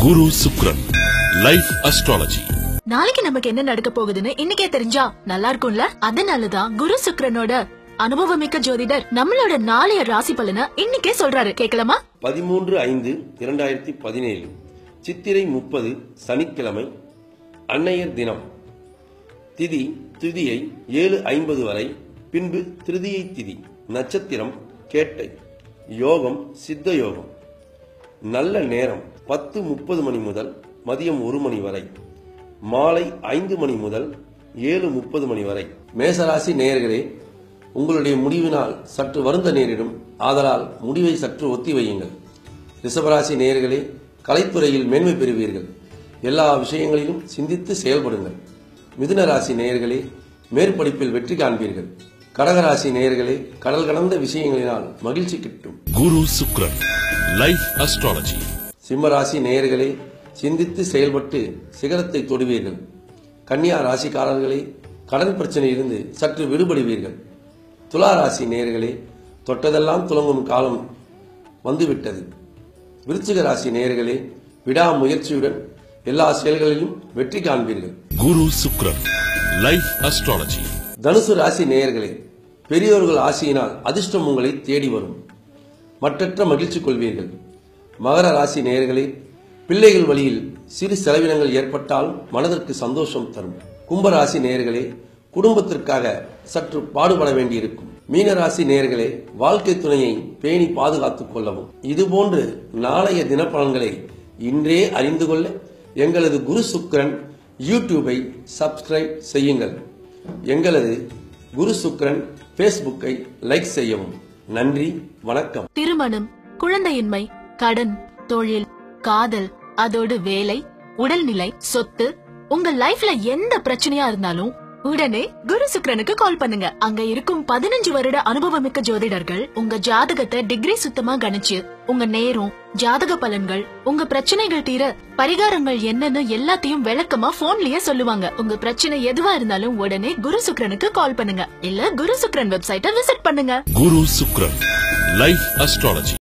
குரு சுக்ரன் life astrology நாளைக்கு நமக்கு என்ன நடக்க போகுதுன்னு இன்னைக்கே தெரிஞ்சா நல்லா இருக்கும்ல? அதனாலதான் குரு சுக்ரனோட அனுபவமிக்க ஜோதிடர் நம்மளோட நாளைய ராசி பலனை இன்னைக்கே சொல்றாரு. கேட்கலாமா? பதிமூன்று ஐந்து இரண்டாயிரத்தி பதினேழு சித்திரை முப்பது சனிக்கிழமை அன்னையர் தினம். திதி திதியை ஏழு ஐம்பது வரை பின்பு திருதியை திதி நட்சத்திரம் கேட்டை யோகம் சித்த யோகம். நல்ல நேரம் பத்து முப்பது மணி முதல் மதியம் ஒரு மணி வரை. மாலை ஐந்து மணி முதல் ஏழு முப்பது மணி வரை. மேசராசி நேயர்களே உங்களுடைய முடிவினால் சற்று வருந்த நேரிடும் ஆதலால் முடிவை சற்று ஒத்தி வையுங்கள். ரிஷபராசி நேயர்களே கலைத்துறையில் மேன்மை பெறுவீர்கள். எல்லா விஷயங்களிலும் சிந்தித்து செயல்படுங்கள். மிதுன ராசி நேயர்களே மேற்படிப்பில் வெற்றி காண்பீர்கள். கடகராசி நேயர்களே கடல் கடந்த விஷயங்களினால் மகிழ்ச்சி கிட்டும். குரு சுக்ரன் லைஃப் அஸ்ட்ராலஜி சிம்மராசி நேயர்களே சிந்தித்து செயல்பட்டு சிகரத்தை தொடுவீர்கள். கன்னியா ராசிக்காரர்களே கடன் பிரச்சனையிலிருந்து சற்று விடுபடுவீர்கள். துலா ராசி நேயர்களே தொட்டதெல்லாம் துலங்கும் காலம் வந்துவிட்டது. விருச்சிக ராசி நேயர்களே விடாமுயற்சியுடன் எல்லா செயல்களிலும் வெற்றி காண்பீர்கள். குரு சுக்ரன் லைஃப் அஸ்ட்ராலஜி தனுசு ராசி நேயர்களே பெரியோர்கள் ஆசியினால் அதிர்ஷ்டம் உங்களை தேடி வரும். மற்றற்ற மகிழ்ச்சி கொள்வீர்கள். மகர ராசி நேயர்களே பிள்ளைகள் வழியில் சிறு செலவினங்கள் ஏற்பட்டால் மனதிற்கு சந்தோஷம் தரும். கும்பராசி நேயர்களே குடும்பத்திற்காக சற்று பாடுபட வேண்டியிருக்கும். மீனராசி நேயர்களே வாழ்க்கை துணையை பேணி பாதுகாத்துக் கொள்ளவும். இதுபோன்று நாளைய தினப்பலன்களை இன்றே அறிந்து கொள்ள எங்களது குரு சுக்கரன் யூடியூபை சப்ஸ்கிரைப் செய்யுங்கள். எங்களது குரு சுக்கிரன் பேஸ்புக்கை லைக் செய்யவும். நன்றி வணக்கம். திருமணம் குழந்தையின்மை கடன் தொழில் காதல் அதோடு வேலை உடல்நிலை சொத்து உங்க லைஃப்ல எந்த பிரச்சனையா இருந்தாலும் உடனே குரு சுக்ரனுக்கு கால் பண்ணுங்க. அங்க இருக்கும் பதினஞ்சு வருட அனுபவமிக்க ஜோதிடர்கள் உங்க ஜாதகத்தை டிகிரி சுத்தமா கணிச்சு உங்க நேரம் ஜாதக பலன்கள் உங்க பிரச்சனைகள் தீர பரிகாரங்கள் என்னன்னு எல்லாத்தையும் விளக்கமா போன்லயே சொல்லுவாங்க. உங்க பிரச்சனை எதுவா இருந்தாலும் உடனே குரு சுக்ரனுக்கு கால் பண்ணுங்க. இல்ல குரு சுக்ரன் வெப்சைட்டை விசிட் பண்ணுங்க. குரு சுக்ரன் லைஃப் அஸ்ட்ராலஜி